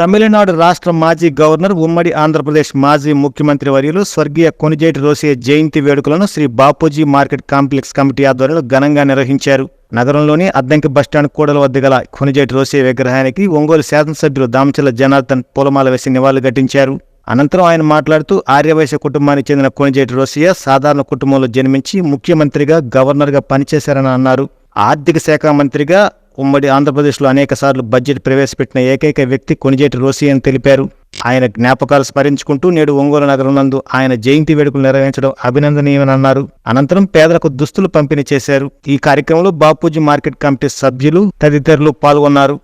తమిళనాడు రాష్ట్ర మాజీ గవర్నర్ ఉమ్మడి ఆంధ్రప్రదేశ్ మాజీ ముఖ్యమంత్రి వర్యులు స్వర్గీయ కొనిజేటి రోసే జయంతి వేడుకలను Shri Bapuji market complex committee ఆధ్వర్యంలో ఘనంగా నిర్వహించారు. నగరంలోని అద్దంకి బస్టాండ్ కూడల వద్ద గల కొనిజేటి రోసే విగ్రహానికి ఒంగోలు శాసనసభ్యులు దామచల జనార్దన్ పూలమాల వేసి నివాళులు ఘటించారు. అనంతరం ఆయన మాట్లాడుతూ ఆర్యవైశ్య కుటుంబానికి చెందిన కొనిజేటి రోసియా సాధారణ కుటుంబంలో జన్మించి ముఖ్యమంత్రిగా గవర్నర్గా పనిచేశారని అన్నారు. ఆర్థిక శాఖ మంత్రిగా ఉమ్మడి ఆంధ్రప్రదేశ్లో అనేక సార్లు బడ్జెట్ ప్రవేశపెట్టిన ఏకైక వ్యక్తి కొనిజేటి రోసి అని తెలిపారు. ఆయన జ్ఞాపకాలు స్మరించుకుంటూ నేడు ఒంగోలు నగరం నందు ఆయన జయంతి వేడుకలు నిర్వహించడం అభినందనీయమన్నారు. అనంతరం పేదలకు దుస్తులు పంపిణీ చేశారు. ఈ కార్యక్రమంలో బాపూజీ మార్కెట్ కమిటీ సభ్యులు తదితరులు పాల్గొన్నారు.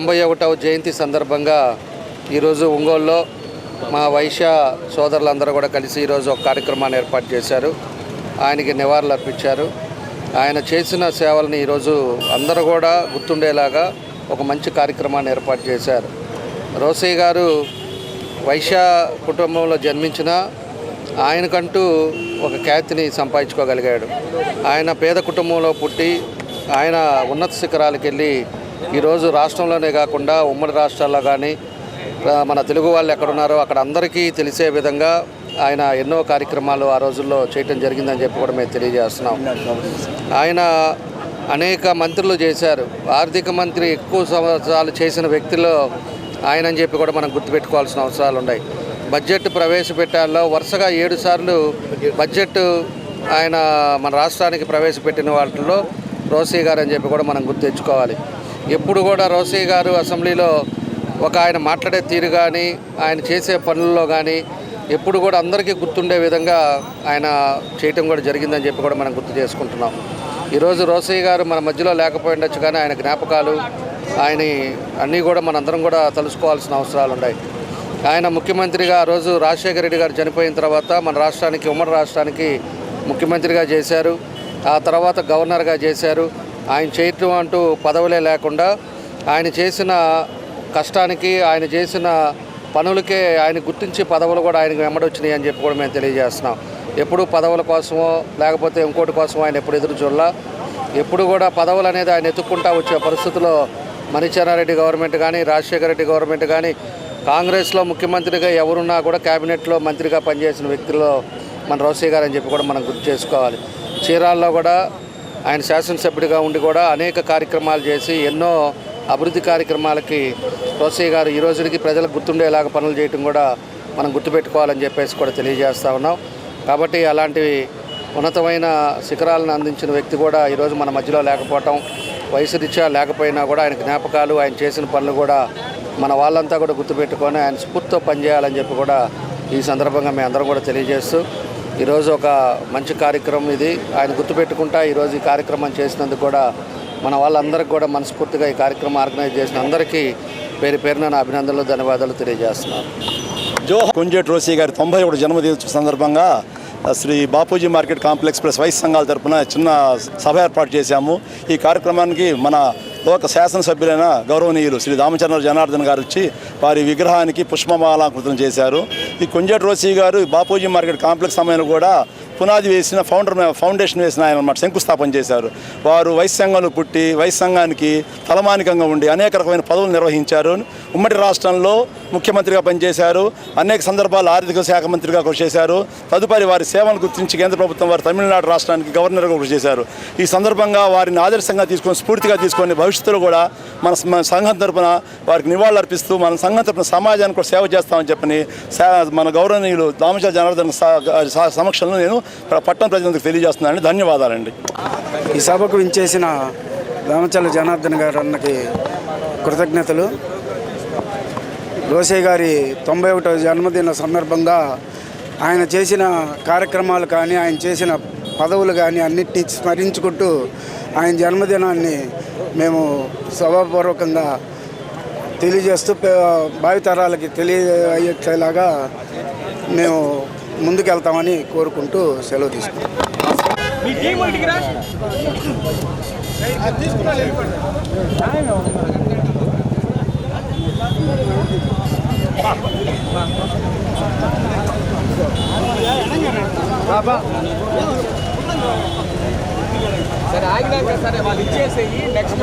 తొంభై ఒకటవ జయంతి సందర్భంగా ఈరోజు ఒంగోలులో మా వైశ్య సోదరులందరూ కూడా కలిసి ఈరోజు ఒక కార్యక్రమాన్ని ఏర్పాటు చేశారు. ఆయనకి నివాళులు అర్పించారు. ఆయన చేసిన సేవలను ఈరోజు అందరూ కూడా గుర్తుండేలాగా ఒక మంచి కార్యక్రమాన్ని ఏర్పాటు చేశారు. రోసయ్య గారు వైశ్య కుటుంబంలో జన్మించిన ఆయనకంటూ ఒక ఖ్యాతిని సంపాదించుకోగలిగాడు. ఆయన పేద కుటుంబంలో పుట్టి ఆయన ఉన్నత శిఖరాలకు వెళ్ళి ఈరోజు రాష్ట్రంలోనే కాకుండా ఉమ్మడి రాష్ట్రాల్లో కానీ మన తెలుగు వాళ్ళు ఎక్కడున్నారో అక్కడ అందరికీ తెలిసే విధంగా ఆయన ఎన్నో కార్యక్రమాలు ఆ రోజుల్లో చేయటం జరిగిందని చెప్పి కూడా మేము తెలియజేస్తున్నాం. ఆయన అనేక మంత్రులు చేశారు. ఆర్థిక మంత్రి ఎక్కువ సంవత్సరాలు చేసిన వ్యక్తిలో ఆయన అని చెప్పి కూడా మనం గుర్తుపెట్టుకోవాల్సిన అవసరాలు ఉన్నాయి. బడ్జెట్ ప్రవేశపెట్టాల్లో వరుసగా ఏడు సార్లు బడ్జెట్ ఆయన మన రాష్ట్రానికి ప్రవేశపెట్టిన వాటిల్లో రోసీ గారు అని చెప్పి కూడా మనం గుర్తు తెచ్చుకోవాలి. ఎప్పుడు కూడా రోసయ్య గారు అసెంబ్లీలో ఒక ఆయన మాట్లాడే తీరు కానీ ఆయన చేసే పనుల్లో కానీ ఎప్పుడు కూడా అందరికీ గుర్తుండే విధంగా ఆయన చేయటం కూడా జరిగిందని చెప్పి కూడా మనం గుర్తు చేసుకుంటున్నాం. ఈరోజు రోసయ్య గారు మన మధ్యలో లేకపోయిండొచ్చు కానీ ఆయన జ్ఞాపకాలు ఆయన అన్నీ కూడా మనందరం కూడా తలుసుకోవాల్సిన అవసరాలు ఉన్నాయి. ఆయన ముఖ్యమంత్రిగా ఆ రోజు రాజశేఖర రెడ్డి గారు చనిపోయిన తర్వాత మన రాష్ట్రానికి ఉమ్మడి రాష్ట్రానికి ముఖ్యమంత్రిగా చేశారు. ఆ తర్వాత గవర్నర్గా చేశారు. ఆయన చేయటం అంటూ పదవులే లేకుండా ఆయన చేసిన కష్టానికి ఆయన చేసిన పనులకే ఆయన గుర్తించి పదవులు కూడా ఆయనకు వెంబడొచ్చినాయి అని చెప్పి కూడా మేము తెలియజేస్తున్నాం. ఎప్పుడు పదవుల కోసమో లేకపోతే ఇంకోటి కోసమో ఆయన ఎప్పుడు ఎదురు చూడాల. ఎప్పుడు కూడా పదవులు అనేది ఆయన ఎత్తుక్కుంటా వచ్చే పరిస్థితిలో మణిచరణారెడ్డి గవర్నమెంట్ కానీ రాజశేఖర రెడ్డి గవర్నమెంట్ కానీ కాంగ్రెస్లో ముఖ్యమంత్రిగా ఎవరున్నా కూడా క్యాబినెట్లో మంత్రిగా పనిచేసిన వ్యక్తుల్లో మన రోసయ్య గారు అని చెప్పి కూడా మనం గుర్తు చేసుకోవాలి. చీరాల్లో కూడా ఆయన శాసనసభ్యుడిగా ఉండి కూడా అనేక కార్యక్రమాలు చేసి ఎన్నో అభివృద్ధి కార్యక్రమాలకి రోసయ్య గారు ఈ రోజుకి ప్రజలకు గుర్తుండేలాగా పనులు చేయటం కూడా మనం గుర్తుపెట్టుకోవాలని చెప్పేసి కూడా తెలియజేస్తా ఉన్నాం. కాబట్టి అలాంటివి ఉన్నతమైన శిఖరాలను అందించిన వ్యక్తి కూడా ఈరోజు మన మధ్యలో లేకపోవటం వయసు రీత్యా లేకపోయినా కూడా ఆయన జ్ఞాపకాలు ఆయన చేసిన పనులు కూడా మన వాళ్ళంతా కూడా గుర్తుపెట్టుకొని ఆయన స్ఫూర్తితో పనిచేయాలని చెప్పి కూడా ఈ సందర్భంగా మేము అందరం కూడా తెలియజేస్తూ ఈరోజు ఒక మంచి కార్యక్రమం ఇది. ఆయన గుర్తుపెట్టుకుంటా ఈరోజు ఈ కార్యక్రమం చేసినందుకు కూడా మన వాళ్ళందరికీ కూడా మనస్ఫూర్తిగా ఈ కార్యక్రమం ఆర్గనైజ్ చేసిన అందరికీ పేరు పేరున నా అభినందనలు ధన్యవాదాలు తెలియజేస్తున్నాను. జోహర్ కొంజేటి రోసి గారి తొంభై ఒకటి జన్మదిన సందర్భంగా Shri Bapuji market complex plus వైస్ సంఘాల తరఫున చిన్న సభ ఏర్పాటు చేశాము. ఈ కార్యక్రమానికి మన ఒక శాసనసభ్యులైన గౌరవనీయులు శ్రీ రామచంద్ర జనార్దన్ గారు వచ్చి వారి విగ్రహానికి పుష్పమాలాకృతం చేశారు. ఈ కుంజట్ రోసి గారు బాపూజీ మార్కెట్ కాంప్లెక్స్ సమయంలో కూడా పునాది వేసిన ఫౌండర్ ఫౌండేషన్ వేసిన ఆయన అనమాట శంకుస్థాపన చేశారు. వారు వైస్ సంఘంలో పుట్టి వైస్ సంఘానికి తలమానికంగా ఉండి అనేక రకమైన పదవులు నిర్వహించారు. ఉమ్మడి రాష్ట్రంలో ముఖ్యమంత్రిగా పనిచేశారు. అనేక సందర్భాల్లో ఆర్థిక శాఖ మంత్రిగా కృషి చేశారు. తదుపరి వారి సేవలను గుర్తించి కేంద్ర ప్రభుత్వం వారు తమిళనాడు రాష్ట్రానికి గవర్నర్గా కృషి చేశారు. ఈ సందర్భంగా వారిని ఆదర్శంగా తీసుకొని స్ఫూర్తిగా తీసుకొని భవిష్యత్తులో కూడా మన సంఘం తరపున వారికి నివాళులర్పిస్తూ మన సంఘం తరపున సమాజానికి కూడా సేవ చేస్తామని చెప్పని మన గౌరవనీయులు దామచ జనార్దన్ సమక్షంలో నేను పట్టణ ప్రజలకు తెలియజేస్తున్నానండి ధన్యవాదాలండి. ఈ సభకు వించేసిన రామచల్ల జనార్దన్ గారు అన్నకి కృతజ్ఞతలు. రోసే గారి తొంభై ఒకటో జన్మదిన సందర్భంగా ఆయన చేసిన కార్యక్రమాలు కానీ ఆయన చేసిన పదవులు కానీ అన్నిటినీ స్మరించుకుంటూ ఆయన జన్మదినాన్ని మేము సభాపూర్వకంగా తెలియజేస్తూ భావితరాలకి భావితరాలకి తెలియజేలాగా మేము ముందుకెళ్తామని కోరుకుంటూ సెలవు తీసుకుంటాం సరే ఆగినాక సరే వాళ్ళు ఇచ్చేసేయి. నెక్స్ట్